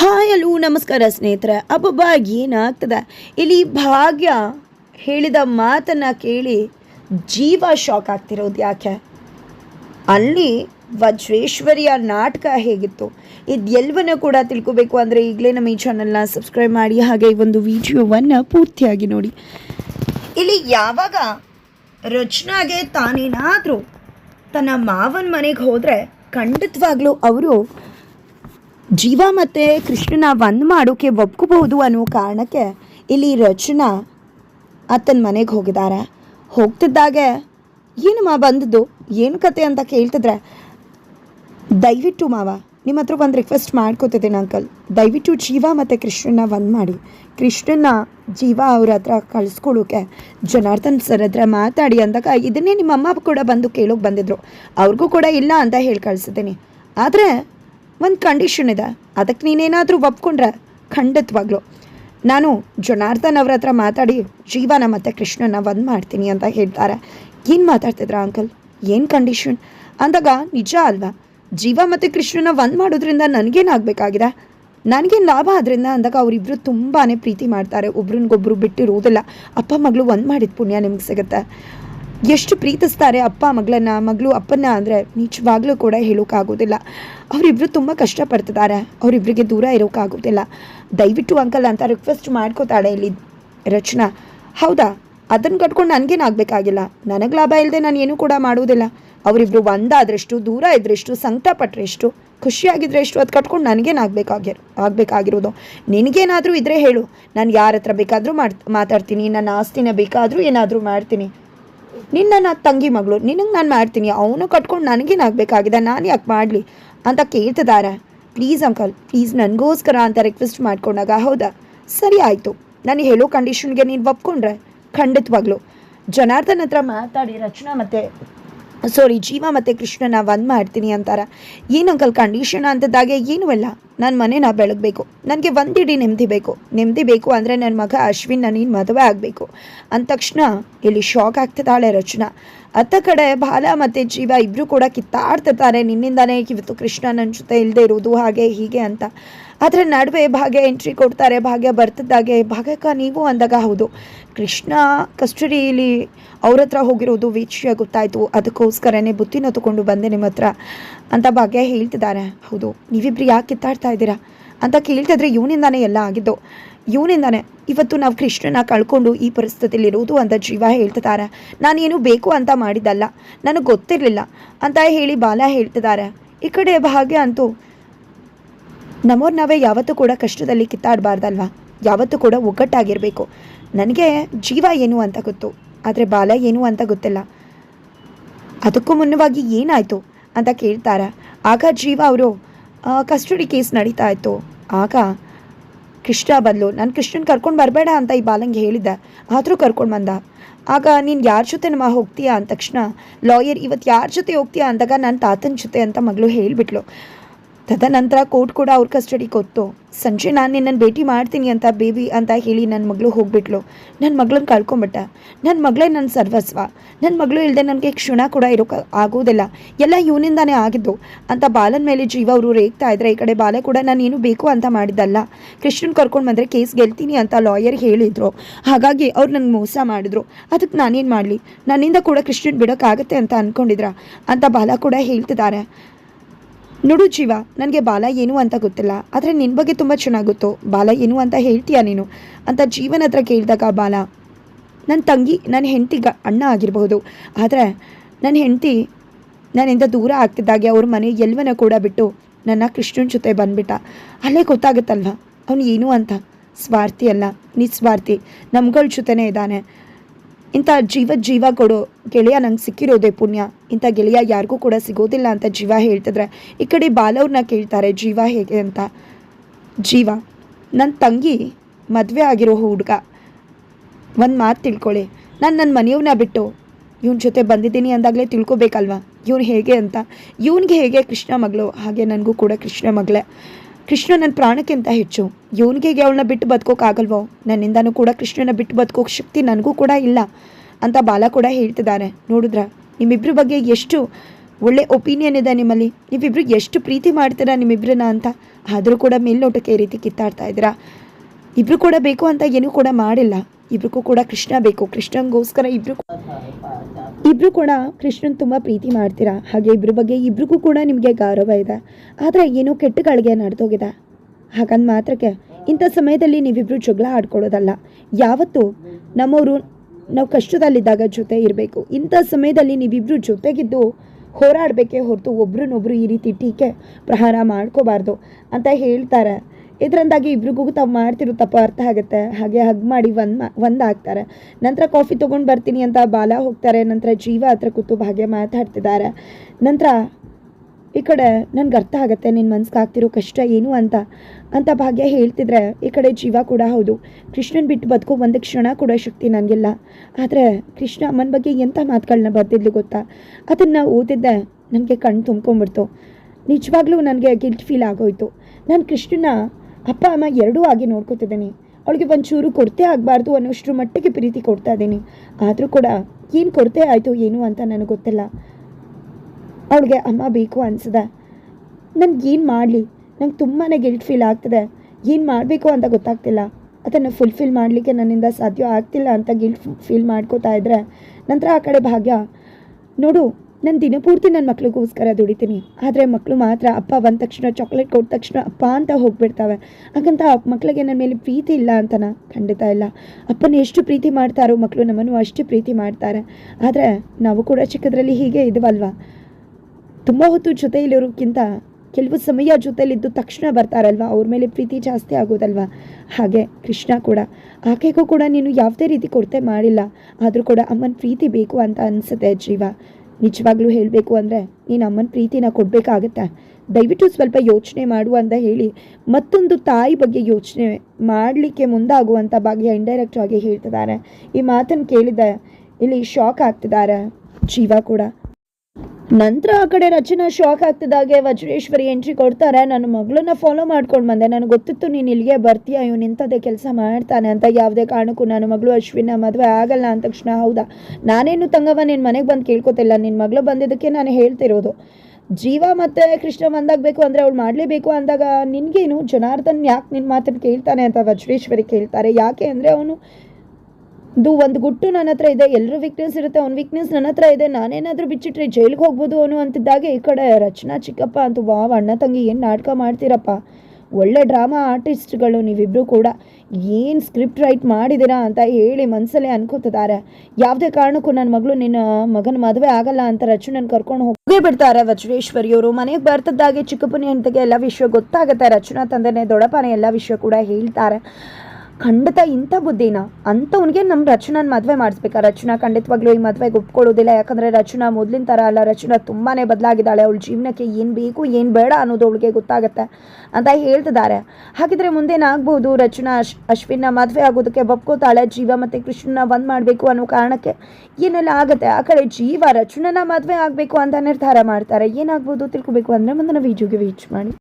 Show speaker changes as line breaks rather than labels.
Hi hello ನಮಸ್ಕಾರ ಸ್ನೇಹಿತರೆ. ಅಬ್ಬಾ ಏನಾಗ್ತದೆ? ಇಲ್ಲಿ ಭಾಗ್ಯ ಹೇಳಿದ ಮಾತನ್ನು ಕೇಳಿ ಜೀವ ಶಾಕ್ ಆಗ್ತಿರೋದು ಯಾಕೆ? ಅಲ್ಲಿ ವಜ್ರೇಶ್ವರಿಯ ನಾಟಕ ಹೇಗಿತ್ತು? ಇದೆಲ್ಲವನ್ನೂ ಕೂಡ ತಿಳ್ಕೊಬೇಕು ಅಂದರೆ ಈಗಲೇ ನಮ್ಮ ಈ ಚಾನಲ್ನ ಸಬ್ಸ್ಕ್ರೈಬ್ ಮಾಡಿ, ಹಾಗೆ ಈ ಒಂದು ವಿಡಿಯೋವನ್ನು ಪೂರ್ತಿಯಾಗಿ ನೋಡಿ. ಇಲ್ಲಿ ಯಾವಾಗ ರಚನಾಗೆ ತಾನೇನಾದರೂ ತನ್ನ ಮಾವನ ಮನೆಗೆ ಹೋದರೆ ಖಂಡಿತವಾಗ್ಲೂ ಅವರು ಜೀವ ಮತ್ತು ಕೃಷ್ಣನ ಒಂದು ಮಾಡೋಕ್ಕೆ ಒಪ್ಕೋಬಹುದು ಅನ್ನೋ ಕಾರಣಕ್ಕೆ ಇಲ್ಲಿ ರಚನಾ ಆತನ ಮನೆಗೆ ಹೋಗಿದ್ದಾರೆ ಹೋಗ್ತಿದ್ದಾಗ ಏನು ಮಾ ಬಂದದ್ದು? ಏನು ಕತೆ ಅಂತ ಕೇಳ್ತಿದ್ರೆ, ದಯವಿಟ್ಟು ಮಾವ, ನಿಮ್ಮ ಹತ್ರ ಒಂದು ರಿಕ್ವೆಸ್ಟ್ ಮಾಡ್ಕೋತಿದ್ದೀನಿ ಅಂಕಲ್ ದಯವಿಟ್ಟು ಜೀವ ಮತ್ತು ಕೃಷ್ಣನ ಒಂದು ಮಾಡಿ. ಕೃಷ್ಣನ ಜೀವ ಅವ್ರ ಹತ್ರ ಕಳಿಸ್ಕೊಳ್ಳೋಕೆ ಜನಾರ್ದನ್ ಸರ್ ಹತ್ರ ಮಾತಾಡಿ ಅಂದಾಗ ಇದನ್ನೇ ನಿಮ್ಮ ಅಮ್ಮ ಕೂಡ ಬಂದು ಕೇಳೋಕೆ ಬಂದಿದ್ರು. ಅವ್ರಿಗೂ ಕೂಡ ಇಲ್ಲ ಅಂತ ಹೇಳಿ ಕಳಿಸಿದ್ದೀನಿ. ಆದರೆ ಒಂದು ಕಂಡೀಷನ್ ಇದೆ. ಅದಕ್ಕೆ ನೀನೇನಾದರೂ ಒಪ್ಕೊಂಡ್ರೆ ಖಂಡಿತವಾಗ್ಲು. ನಾನು ಜನಾರ್ದನ್ ಅವ್ರ ಹತ್ರ ಮಾತಾಡಿ ಜೀವನ ಮತ್ತು ಕೃಷ್ಣನ ಒಂದು ಮಾಡ್ತೀನಿ ಅಂತ ಹೇಳ್ತಾರೆ. ಏನು ಮಾತಾಡ್ತಿದ್ರ ಅಂಕಲ್ ಏನು ಕಂಡೀಷನ್ ಅಂದಾಗ ನಿಜ ಅಲ್ವಾ? ಜೀವ ಮತ್ತು ಕೃಷ್ಣನ ಒಂದು ಮಾಡೋದ್ರಿಂದ ನನಗೇನಾಗಬೇಕಾಗಿದೆ ನನಗೇನು ಲಾಭ ಅದರಿಂದ ಅಂದಾಗ ಅವರಿಬ್ಬರು ತುಂಬಾ ಪ್ರೀತಿ ಮಾಡ್ತಾರೆ. ಒಬ್ರನ್ಗೊಬ್ರು ಬಿಟ್ಟಿರೋದಿಲ್ಲ. ಅಪ್ಪ ಮಗಳು ಒಂದು ಮಾಡಿದ ಪುಣ್ಯ ನಿಮ್ಗೆ ಸಿಗುತ್ತೆ. ಎಷ್ಟು ಪ್ರೀತಿಸ್ತಾರೆ ಅಪ್ಪ ಮಗಳನ್ನ, ಮಗಳು ಅಪ್ಪನ್ನ ಅಂದರೆ ನಿಜವಾಗ್ಲೂ ಕೂಡ ಹೇಳೋಕ್ಕಾಗೋದಿಲ್ಲ ಅವರಿಬ್ಬರು ತುಂಬ ಕಷ್ಟಪಡ್ತಿದ್ದಾರೆ. ಅವರಿಬ್ಬರಿಗೆ ದೂರ ಇರೋಕ್ಕಾಗೋದಿಲ್ಲ ದಯವಿಟ್ಟು ಅಂಕಲ್ ಅಂತ ರಿಕ್ವೆಸ್ಟ್ ಮಾಡ್ಕೋತಾಳೆ ಇಲ್ಲಿ ರಚನಾ. ಹೌದಾ? ಅದನ್ನು ಕಟ್ಕೊಂಡು ನನಗೇನಾಗಬೇಕಾಗಿಲ್ಲ ನನಗೆ ಲಾಭ ಇಲ್ಲದೆ ನಾನು ಏನೂ ಕೂಡ ಮಾಡೋದಿಲ್ಲ. ಅವರಿಬ್ಬರು ಒಂದಾದ್ರೆಷ್ಟು, ದೂರ ಇದ್ರೆಷ್ಟು ಸಂಕಟ ಪಟ್ಟರೆಷ್ಟು ಖುಷಿಯಾಗಿದ್ರೆ ಎಷ್ಟು ಅದು ಕಟ್ಕೊಂಡು ನನಗೇನಾಗಬೇಕಾಗಿರ್ ಆಗಬೇಕಾಗಿರೋದು? ನಿನಗೇನಾದರೂ ಇದ್ದರೆ ಹೇಳು. ನಾನು ಯಾರ ಹತ್ರ ಬೇಕಾದರೂ ಮಾಡ್, ಮಾತಾಡ್ತೀನಿ, ನನ್ನ ಆಸ್ತಿನ ಬೇಕಾದರೂ ಏನಾದರೂ ಮಾಡ್ತೀನಿ. ನಿನ್ನ ತಂಗಿ ಮಗಳು, ನಿನಗೆ ನಾನು ಮಾಡ್ತೀನಿ. ಅವನು ಕಟ್ಕೊಂಡು ನನಗೇನಾಗಬೇಕಾಗಿದೆ? ನಾನು ಯಾಕೆ ಮಾಡಲಿ? ಅಂತ ಕೇಳ್ತಿದ್ದಾರೆ ಪ್ಲೀಸ್ ಅಂಕಲ್, ಪ್ಲೀಸ್ ನನಗೋಸ್ಕರ ಅಂತ ರಿಕ್ವೆಸ್ಟ್ ಮಾಡ್ಕೊಂಡಾಗ ಹೌದಾ? ಸರಿ, ಆಯಿತು. ನಾನು ಹೇಳೋ ಕಂಡೀಷನ್ಗೆ ನೀನು ಒಪ್ಕೊಂಡ್ರೆ. ಖಂಡಿತವಾಗ್ಲು. ಜನಾರ್ದನ್ ಹತ್ರ ಮಾತಾಡಿ ರಚನಾ ಮತ್ತು ಸಾರಿ ಜೀವ ಮತ್ತು ಕೃಷ್ಣನ ಒಂದು ಮಾಡ್ತೀನಿ ಅಂತಾರೆ. ಏನು ಅಂಕಲ್ ಕಂಡೀಷನ್ ಅಂತದಾಗೆ ಏನೂ ಇಲ್ಲ. ನನ್ನ ಮನೆನ ಬೆಳಗಬೇಕು. ನನಗೆ ಒಂದಿಡಿ ನೆಮ್ಮದಿ ಬೇಕು. ನೆಮ್ಮದಿ ಬೇಕು ಅಂದರೆ ನನ್ನ ಮಗ ಅಶ್ವಿನ್ ನೀನು ಮದುವೆ ಆಗಬೇಕು. ಅಂದ ತಕ್ಷಣ ಇಲ್ಲಿ ಶಾಕ್ ಆಗ್ತಿದ್ದಾಳೆ ರಚನಾ. ಅತ್ತ ಕಡೆ ಬಾಲ ಮತ್ತು ಜೀವ ಇಬ್ಬರು ಕೂಡ ಕಿತ್ತಾಡ್ತಿರ್ತಾರೆ. ನಿನ್ನಿಂದಾನೇ ಇವತ್ತು ಕೃಷ್ಣ ನನ್ನ ಜೊತೆ ಇಲ್ಲದೆ ಇರೋದು ಹಾಗೆ ಹೀಗೆ ಅಂತ. ಅದರ ನಡುವೆ ಭಾಗ್ಯ ಎಂಟ್ರಿ ಕೊಡ್ತಾರೆ, ಭಾಗ್ಯ ಬರ್ತಿದ್ದಾಗೆ, ಭಾಗ್ಯಕ್ಕ ನೀವು ಅಂದಾಗ ಹೌದು. ಕೃಷ್ಣ ಕಸ್ಟಡಿಯಲ್ಲಿ ಅವ್ರ ಹತ್ರ ಹೋಗಿರೋದು ವೀಕ್ಷ ಗೊತ್ತಾಯಿತು. ಅದಕ್ಕೋಸ್ಕರನೇ ಬುತ್ತಿನ ತಗೊಂಡು ಬಂದೆ ನಿಮ್ಮ ಹತ್ರ ಅಂತ ಭಾಗ್ಯ ಹೇಳ್ತಿದ್ದಾರೆ ಹೌದು, ನೀವಿಬ್ರು ಯಾಕೆ ಕಿತ್ತಾಡ್ತಾ ಇದ್ದೀರಾ? ಅಂತ ಕೇಳ್ತಿದ್ರೆ ಇವನಿಂದಾನೇ ಎಲ್ಲ ಆಗಿದ್ದು. ಇವನಿಂದಾನೆ ಇವತ್ತು ನಾವು ಕೃಷ್ಣನ ಕಳ್ಕೊಂಡು ಈ ಪರಿಸ್ಥಿತಿಲಿರೋದು ಅಂತ ಜೀವ ಹೇಳ್ತಿದ್ದಾರೆ ನಾನೇನು ಬೇಕು ಅಂತ ಮಾಡಿದ್ದಲ್ಲ, ನನಗೆ ಗೊತ್ತಿರಲಿಲ್ಲ ಅಂತ ಹೇಳಿ ಬಾಲ ಹೇಳ್ತಿದ್ದಾರೆ ಈ ಕಡೆ ಭಾಗ್ಯ ಅಂತೂ ನಮ್ಮವ್ರು ನಾವೇ ಯಾವತ್ತೂ ಕೂಡ ಕಷ್ಟದಲ್ಲಿ ಕಿತ್ತಾಡಬಾರ್ದಲ್ವಾ? ಯಾವತ್ತೂ ಕೂಡ ಒಗ್ಗಟ್ಟಾಗಿರಬೇಕು. ನನಗೆ ಜೀವ ಏನು ಅಂತ ಗೊತ್ತು, ಆದರೆ ಬಾಲ ಏನು ಅಂತ ಗೊತ್ತಿಲ್ಲ. ಅದಕ್ಕೂ ಮುನ್ನವಾಗಿ ಏನಾಯಿತು ಅಂತ ಕೇಳ್ತಾರೆ? ಆಗ ಜೀವ ಅವರು ಕಸ್ಟಡಿ ಕೇಸ್ ನಡೀತಾ ಇತ್ತು. ಆಗ ಕೃಷ್ಣ ಬದಲು. ನಾನು ಕೃಷ್ಣನ್ ಕರ್ಕೊಂಡು ಬರಬೇಡ ಅಂತ ಈ ಬಾಲಂಗೆ ಹೇಳಿದ್ದೆ. ಆದರೂ ಕರ್ಕೊಂಡು ಬಂದ. ಆಗ ನೀನು ಯಾರ ಜೊತೆ ನಮ್ಮ ಹೋಗ್ತೀಯಾ? ಅಂದ ತಕ್ಷಣ, ಲಾಯರ್ ಇವತ್ತು ಯಾರ ಜೊತೆ ಹೋಗ್ತೀಯಾ? ಅಂದಾಗ ನಾನು ತಾತನ ಜೊತೆ ಅಂತ ಮಗಳು ಹೇಳಿಬಿಟ್ಲು. ತದನಂತರ ಕೋರ್ಟ್ ಕೂಡ ಅವ್ರ ಕಸ್ಟಡಿ ಕೊತ್ತು. ಸಂಜೆ ನಾನು ನಿನ್ನನ್ನು ಭೇಟಿ ಮಾಡ್ತೀನಿ ಅಂತ ಬೇಬಿ ಅಂತ ಹೇಳಿ ನನ್ನ ಮಗಳು ಹೋಗ್ಬಿಟ್ಲು. ನನ್ನ ಮಗಳನ್ನ ಕಳ್ಕೊಂಬಿಟ್ಟ. ನನ್ನ ಮಗಳೇ ನನ್ನ ಸರ್ವಸ್ವ. ನನ್ನ ಮಗಳು ಇಲ್ಲದೆ ನನಗೆ ಕ್ಷಣ ಕೂಡ ಇರೋಕೆ ಆಗೋದಿಲ್ಲ. ಎಲ್ಲ ಇವನಿಂದಾನೇ ಆಗಿದ್ದು. ಅಂತ ಬಾಲನ ಮೇಲೆ ಜೀವ ಅವರು ರೇಗ್ತಾ ಇದ್ರೆ ಈ ಕಡೆ ಬಾಲ ಕೂಡ ನಾನು ಏನು ಬೇಕು ಅಂತ ಮಾಡಿದ್ದಲ್ಲ. ಕೃಷ್ಣನ್ ಕರ್ಕೊಂಡು ಬಂದರೆ ಕೇಸ್ ಗೆಲ್ತೀನಿ ಅಂತ ಲಾಯರ್ ಹೇಳಿದರು. ಹಾಗಾಗಿ ಅವ್ರು ನನಗೆ ಮೋಸ ಮಾಡಿದ್ರು. ಅದಕ್ಕೆ ನಾನೇನು ಮಾಡಲಿ? ನನ್ನಿಂದ ಕೂಡ ಕೃಷ್ಣನ್ ಬಿಡೋಕ್ಕಾಗತ್ತೆ ಅಂತ ಅಂದ್ಕೊಂಡಿದ್ರ ಅಂತ ಬಾಲ ಕೂಡ ಹೇಳ್ತಿದ್ದಾರೆ ನೋಡು ಜೀವ, ನನಗೆ ಬಾಲ ಏನು ಅಂತ ಗೊತ್ತಿಲ್ಲ, ಆದರೆ ನಿನ್ನ ಬಗ್ಗೆ ತುಂಬ ಚೆನ್ನಾಗುತ್ತೋ. ಬಾಲ ಏನು ಅಂತ ಹೇಳ್ತೀಯ ನೀನು? ಅಂತ ಜೀವನ ಹತ್ರ ಕೇಳಿದಾಗ ಬಾಲ ನನ್ನ ತಂಗಿ ನನ್ನ ಹೆಂಡತಿ ಗ, ಅಣ್ಣ ಆಗಿರಬಹುದು. ಆದರೆ ನನ್ನ ಹೆಂಡತಿ ನನ್ನಿಂದ ದೂರ ಆಗ್ತಿದ್ದಾಗೆ ಅವ್ರ ಮನೆ ಎಲ್ವನ ಕೂಡ ಬಿಟ್ಟು ನನ್ನ ಕೃಷ್ಣನ ಜೊತೆ ಬಂದ್ಬಿಟ್ಟ. ಅಲ್ಲೇ ಗೊತ್ತಾಗುತ್ತಲ್ವ? ಅವನು ಏನು ಅಂತ? ಸ್ವಾರ್ಥಿ ಅಲ್ಲ, ನಿಸ್ವಾರ್ಥಿ. ನಮ್ಗಳ ಜೊತೆನೇ ಇದ್ದಾನೆ. ಇಂಥ ಜೀವ ಜೀವ ಕೊಡೋ ಗೆಳೆಯ ನಂಗೆ ಸಿಕ್ಕಿರೋದೇ ಪುಣ್ಯ. ಇಂಥ ಗೆಳೆಯ ಯಾರಿಗೂ ಕೂಡ ಸಿಗೋದಿಲ್ಲ ಅಂತ ಜೀವ ಹೇಳ್ತಿದ್ರೆ. ಈ ಕಡೆ ಬಾಲವ್ರನ್ನ ಕೇಳ್ತಾರೆ, ಜೀವ ಹೇಗೆ ಅಂತ. ಜೀವ ನನ್ನ ತಂಗಿ ಮದುವೆ ಆಗಿರೋ ಹುಡುಗ, ಒಂದು ಮಾತು ತಿಳ್ಕೊಳ್ಳಿ ನಾನು ನನ್ನ ಮನೆಯವ್ರನ್ನ ಬಿಟ್ಟು ಇವನ ಜೊತೆ ಬಂದಿದ್ದೀನಿ ಅಂದಾಗಲೇ ತಿಳ್ಕೊಬೇಕಲ್ವಾ? ಇವನು ಹೇಗೆ ಅಂತ. ಇವನಿಗೆ ಹೇಗೆ ಕೃಷ್ಣ ಮಗಳು, ಹಾಗೆ ನನಗೂ ಕೂಡ ಕೃಷ್ಣ ಮಗಳೇ. ಕೃಷ್ಣ ನನ್ನ ಪ್ರಾಣಕ್ಕಿಂತ ಹೆಚ್ಚು. ಇವನಿಗೆ ಅವಳನ್ನ ಬಿಟ್ಟು ಬದುಕೋಕ್ಕಾಗಲ್ವೋ ನನ್ನಿಂದನೂ ಕೂಡ ಕೃಷ್ಣನ ಬಿಟ್ಟು ಬದುಕೋಕೆ ಶಕ್ತಿ ನನಗೂ ಕೂಡ ಇಲ್ಲ ಅಂತ ಬಾಲ ಕೂಡ ಹೇಳ್ತಿದ್ದಾರೆ ನೋಡಿದ್ರ ನಿಮ್ಮಿಬ್ಬರ ಬಗ್ಗೆ ಎಷ್ಟು ಒಳ್ಳೆ ಒಪಿನಿಯನ್ ಇದೆ ನಿಮ್ಮಲ್ಲಿ? ನೀವಿಬ್ರು ಎಷ್ಟು ಪ್ರೀತಿ ಮಾಡ್ತೀರಾ ನಿಮ್ಮಿಬ್ರನ್ನ ಅಂತ? ಆದರೂ ಕೂಡ ಮೇಲ್ನೋಟಕ್ಕೆ ಈ ರೀತಿ ಕಿತ್ತಾಡ್ತಾ ಇದ್ದೀರಾ? ಇಬ್ರು ಕೂಡ ಬೇಕು ಅಂತ ಏನೂ ಕೂಡ ಮಾಡಿಲ್ಲ. ಇಬ್ರಿಗೂ ಕೂಡ ಕೃಷ್ಣ ಬೇಕು. ಕೃಷ್ಣಂಗೋಸ್ಕರ ಇಬ್ರು ಇಬ್ರು ಕೂಡ ಕೃಷ್ಣನ್ ತುಂಬ ಪ್ರೀತಿ ಮಾಡ್ತೀರಾ? ಹಾಗೆ ಇಬ್ಬರ ಬಗ್ಗೆ ಇಬ್ರಿಗೂ ಕೂಡ ನಿಮಗೆ ಗೌರವ ಇದೆ. ಆದರೆ ಏನೋ ಕೆಟ್ಟಗಳಿಗೆ ನಡೆದೋಗಿದೆ. ಹಾಗಂದ ಮಾತ್ರಕ್ಕೆ ಇಂಥ ಸಮಯದಲ್ಲಿ ನೀವಿಬ್ಬರು ಜಗಳ ಆಡ್ಕೊಳ್ಳೋದಲ್ಲ. ಯಾವತ್ತೂ ನಮ್ಮವರು ನಾವು ಕಷ್ಟದಲ್ಲಿದ್ದಾಗ ಜೊತೆ ಇರಬೇಕು. ಇಂಥ ಸಮಯದಲ್ಲಿ ನೀವಿಬ್ಬರು ಜೊತೆಗಿದ್ದು ಹೋರಾಡಬೇಕೇ ಹೊರತು ಒಬ್ರನ್ನೊಬ್ರು ಈ ರೀತಿ ಟೀಕೆ ಪ್ರಹಾರ ಮಾಡ್ಕೋಬಾರ್ದು ಅಂತ ಹೇಳ್ತಾರೆ ಇದರಿಂದಾಗಿ ಇಬ್ರಿಗೂ ತಾವು ಮಾಡ್ತಿರೋ ತಪ್ಪು ಅರ್ಥ ಆಗುತ್ತೆ. ಹಾಗೆ ಹಗ್ ಮಾಡಿ ಒಂದು ಒಂದಾಗ್ತಾರೆ. ನಂತರ ಕಾಫಿ ತೊಗೊಂಡು ಬರ್ತೀನಿ ಅಂತ ಬಾಲ ಹೋಗ್ತಾರೆ. ನಂತರ ಜೀವ ಹತ್ರ ಕೂತು ಭಾಗ್ಯ ಮಾತಾಡ್ತಿದ್ದಾರೆ. ನಂತರ, ಈ ಕಡೆ ನನ್ಗೆ ಅರ್ಥ ಆಗುತ್ತೆ. ನಿನ್ನ ಮನ್ಸಿಗೆ ಆಗ್ತಿರೋ ಕಷ್ಟ ಏನು ಅಂತ? ಅಂತ ಭಾಗ್ಯ ಹೇಳ್ತಿದ್ರೆ, ಈ ಕಡೆ ಜೀವ ಕೂಡ ಹೌದು. ಕೃಷ್ಣನ್ ಬಿಟ್ಟು ಬದುಕು ಒಂದು ಕ್ಷಣ ಕೂಡ ಶಕ್ತಿ ನನಗಿಲ್ಲ. ಆದರೆ ಕೃಷ್ಣ ಅಮ್ಮನ ಬಗ್ಗೆ ಎಂಥ ಮಾತುಗಳನ್ನ ಬರ್ತಿದ್ಲು ಗೊತ್ತಾ? ಅದನ್ನು ಓದಿದ್ದೆ ನನಗೆ ಕಣ್ಣು ತುಂಬ್ಕೊಂಬಿಡ್ತು ನಿಜವಾಗ್ಲೂ ನನಗೆ ಗಿಲ್ಟ್ ಫೀಲ್ ಆಗೋಯ್ತು. ನಾನು ಕೃಷ್ಣನ ಅಪ್ಪ, ಅಮ್ಮ ಎರಡೂ ಆಗಿ ನೋಡ್ಕೋತಿದ್ದೀನಿ. ಅವಳಿಗೆ ಒಂಚೂರು ಕೊರತೆ ಆಗಬಾರ್ದು ಅನ್ನೋಷ್ಟ್ರ ಮಟ್ಟಿಗೆ ಪ್ರೀತಿ ಕೊಡ್ತಾ ಇದ್ದೀನಿ. ಆದರೂ ಕೂಡ ಏನು ಕೊರತೆ ಆಯಿತು ಏನು ಅಂತ ನನಗೆ ಗೊತ್ತಿಲ್ಲ. ಅವಳಿಗೆ, ಅಮ್ಮ, ಬೇಕು ಅನಿಸಿದೆ. ಏನು ಮಾಡಲಿ? ನಂಗೆ ತುಂಬಾ ಗಿಲ್ಟ್ ಫೀಲ್ ಆಗ್ತದೆ. ಏನು ಮಾಡಬೇಕು ಅಂತ ಗೊತ್ತಾಗ್ತಿಲ್ಲ. ಅದನ್ನು ಫುಲ್ಫಿಲ್ ಮಾಡಲಿಕ್ಕೆ ನನ್ನಿಂದ ಸಾಧ್ಯ ಆಗ್ತಿಲ್ಲ ಅಂತ ಗಿಲ್ಟ್ ಫೀಲ್ ಮಾಡ್ಕೋತಾ ಇದ್ದರೆ ನಂತರ ಆ ಕಡೆ ಭಾಗ್ಯ, ನೋಡು ನಾನು ದಿನಪೂರ್ತಿ ನನ್ನ ಮಕ್ಳಿಗೋಸ್ಕರ ದುಡಿತೀನಿ. ಆದರೆ ಮಕ್ಕಳು ಮಾತ್ರ ಅಪ್ಪ ಬಂದ ತಕ್ಷಣ ಚಾಕ್ಲೇಟ್ ಕೊಟ್ಟ ತಕ್ಷಣ ಅಪ್ಪ ಅಂತ ಹೋಗ್ಬಿಡ್ತಾವೆ. ಹಾಗಂತ ಮಕ್ಕಳಿಗೆ ನನ್ನ ಮೇಲೆ ಪ್ರೀತಿ ಇಲ್ಲ ಅಂತನ? ಖಂಡಿತ ಇಲ್ಲ. ಅಪ್ಪನ ಎಷ್ಟು ಪ್ರೀತಿ ಮಾಡ್ತಾರೋ ಮಕ್ಕಳು ನಮ್ಮನ್ನು ಅಷ್ಟು ಪ್ರೀತಿ ಮಾಡ್ತಾರೆ. ಆದರೆ ನಾವು ಕೂಡ ಚಿಕ್ಕದ್ರಲ್ಲಿ ಹೀಗೆ ಇದ್ವಲ್ವಾ? ತುಂಬ ಹೊತ್ತು ಜೊತೆಯಲ್ಲಿರೋಕ್ಕಿಂತ ಕೆಲವು ಸಮಯ ಜೊತೆಯಲ್ಲಿದ್ದು ತಕ್ಷಣ ಬರ್ತಾರಲ್ವ? ಅವ್ರ ಮೇಲೆ ಪ್ರೀತಿ ಜಾಸ್ತಿ ಆಗೋದಲ್ವ? ಹಾಗೆ ಕೃಷ್ಣ ಕೂಡ. ಆಕೆಗೂ ಕೂಡ ನೀನು ಯಾವುದೇ ರೀತಿ ಕೊರತೆ ಮಾಡಿಲ್ಲ. ಆದರೂ ಕೂಡ ಅಮ್ಮನ ಪ್ರೀತಿ ಬೇಕು ಅಂತ ಅನಿಸುತ್ತೆ ಜೀವ. ನಿಜವಾಗ್ಲೂ ಹೇಳಬೇಕು ಅಂದರೆ ನೀನು ಅಮ್ಮನ ಪ್ರೀತಿನ ಕೊಡಬೇಕಾಗತ್ತೆ? ದಯವಿಟ್ಟು ಸ್ವಲ್ಪ ಯೋಚನೆ ಮಾಡು ಅಂತ ಹೇಳಿ ಮತ್ತೊಂದು ತಾಯಿ ಬಗ್ಗೆ ಯೋಚನೆ ಮಾಡಲಿಕ್ಕೆ ಮುಂದಾಗುವಂಥ ಭಾಗ್ಯ ಇಂಡೈರೆಕ್ಟ್ ಆಗಿ ಹೇಳ್ತಿದ್ದಾರೆ ಈ ಮಾತನ್ನು ಕೇಳಿದ ಇಲ್ಲಿ ಶಾಕ್ ಆಗ್ತಿದ್ದಾರೆ ಜೀವ ಕೂಡ. ನಂತರ ಆ ಕಡೆ ರಚನಾ ಶಾಕ್ ಆಗ್ತಿದ್ದಾಗೆ ವಜ್ರೇಶ್ವರಿ ಎಂಟ್ರಿ ಕೊಡ್ತಾರೆ. ನನ್ನ ಮಗಳನ್ನ ಫಾಲೋ ಮಾಡ್ಕೊಂಡು ಬಂದೆ. ನನಗೆ ಗೊತ್ತಿತ್ತು ನೀನು ಇಲ್ಲಿಗೆ ಬರ್ತೀಯ? ಇವ್ನು ಇಂಥದ್ದೇ ಕೆಲಸ ಮಾಡ್ತಾನೆ ಅಂತ ಯಾವುದೇ ಕಾರಣಕ್ಕೂ ನನ್ನ ಮಗಳು ಅಶ್ವಿನ ಮದುವೆ ಆಗಲ್ಲ ಅಂದ ತಕ್ಷಣ ಹೌದಾ? ನಾನೇನು ತಂಗವ ನಿನ್ನ ಮನೆಗೆ ಬಂದು ಕೇಳ್ಕೊತಿಲ್ಲ. ನಿನ್ನ ಮಗಳು ಬಂದಿದ್ದಕ್ಕೆ ನಾನು ಹೇಳ್ತಿರೋದು. ಜೀವ ಮತ್ತು ಕೃಷ್ಣ ಒಂದಾಗಬೇಕು ಅಂದರೆ ಅವಳು ಮಾಡಲೇಬೇಕು ಅಂದಾಗ ನಿನಗೇನು? ಜನಾರ್ದನ್ ಯಾಕೆ ನಿನ್ನ ಮಾತನ್ನು ಕೇಳ್ತಾನೆ ಅಂತ ವಜ್ರೇಶ್ವರಿ ಕೇಳ್ತಾರೆ. ಯಾಕೆ ಅಂದರೆ ಅವನು ಇದು ಒಂದು ಗುಟ್ಟು ನನ್ನ ಹತ್ರ ಇದೆ ಎಲ್ಲರೂ ವೀಕ್ನೆಸ್ ಇರುತ್ತೆ, ಅವ್ನ ವೀಕ್ನೆಸ್ ನನ್ನ ಹತ್ರ ಇದೆ, ನಾನೇನಾದರೂ ಬಿಚ್ಚಿಟ್ರೆ ಜೈಲಿಗೆ ಹೋಗ್ಬೋದು ಅವನು ಅಂತಿದ್ದಾಗೆ ಈ ಕಡೆ ರಚನಾ ಚಿಕ್ಕಪ್ಪ ಅಂತ ವಾವ್ ಅಣ್ಣ ತಂಗಿ ಏನು ನಾಟಕ ಮಾಡ್ತೀರಪ್ಪ. ಒಳ್ಳೆ ಡ್ರಾಮಾ ಆರ್ಟಿಸ್ಟ್ಗಳು ನೀವಿಬ್ಬರು ಕೂಡ. ಏನು ಸ್ಕ್ರಿಪ್ಟ್ ರೈಟ್ ಮಾಡಿದ್ದೀರಾ ಅಂತ ಹೇಳಿ ಮನಸ್ಸಲ್ಲೇ ಅನ್ಕೋತಿದ್ದಾರೆ. ಯಾವುದೇ ಕಾರಣಕ್ಕೂ ನನ್ನ ಮಗಳು ನಿನ್ನ ಮಗನ ಮದುವೆ ಆಗಲ್ಲ ಅಂತ ರಚನನ್ ಕರ್ಕೊಂಡು ಹೋಗೇ ಬಿಡ್ತಾರೆ ವಜ್ರೇಶ್ವರಿಯವರು ಮನೆಗೆ ಬರ್ತದ್ದಾಗೆ ಚಿಕ್ಕಪ್ಪನ ಹೆಂಡತಿಗೆ ಎಲ್ಲ ವಿಷಯ ಗೊತ್ತಾಗುತ್ತೆ. ರಚನಾ ತಂದೆನೇ ದೊಡ್ಡಪ್ಪನೇ ಎಲ್ಲ ವಿಷಯ ಕೂಡ ಹೇಳ್ತಾರೆ. ಖಂಡಿತ ಇಂಥ ಬುದ್ಧಿನ, ಅಂಥವ್ನಿಗೆ ನಮ್ಮ ರಚನಾನ ಮದುವೆ ಮಾಡಿಸ್ಬೇಕಾ. ರಚನಾ ಖಂಡಿತವಾಗ್ಲೂ ಈ ಮದುವೆಗೆ ಒಪ್ಕೊಳ್ಳೋದಿಲ್ಲ. ಯಾಕಂದರೆ ರಚನಾ ಮೊದಲಿನ ಥರ ಅಲ್ಲ. ರಚನಾ ತುಂಬಾ ಬದಲಾಗಿದ್ದಾಳೆ. ಅವಳ ಜೀವನಕ್ಕೆ ಏನು ಬೇಕು, ಏನು ಬೇಡ ಅನ್ನೋದು ಅವಳಿಗೆ ಗೊತ್ತಾಗುತ್ತೆ ಅಂತ ಹೇಳ್ತಿದ್ದಾರೆ. ಹಾಗಿದ್ರೆ ಮುಂದೇನಾಗ್ಬೋದು ರಚನಾ ಅಶ್ ಅಶ್ವಿನ ಮದುವೆ ಆಗೋದಕ್ಕೆ ಒಪ್ಕೋತಾಳೆ ಜೀವ ಮತ್ತು ಕೃಷ್ಣನ ಬಂದ್ ಮಾಡಬೇಕು ಅನ್ನೋ ಕಾರಣಕ್ಕೆ ಏನೆಲ್ಲ ಆಗುತ್ತೆ? ಆ ಕಡೆ ಜೀವ ರಚನನ ಮದುವೆ ಆಗಬೇಕು ಅಂತ ನಿರ್ಧಾರ ಮಾಡ್ತಾರೆ. ಏನಾಗ್ಬೋದು ತಿಳ್ಕೊಬೇಕು ಅಂದರೆ ಮುಂದಿನ ವಿಡಿಯೋಗೆ ವೀಚ್ ಮಾಡಿ.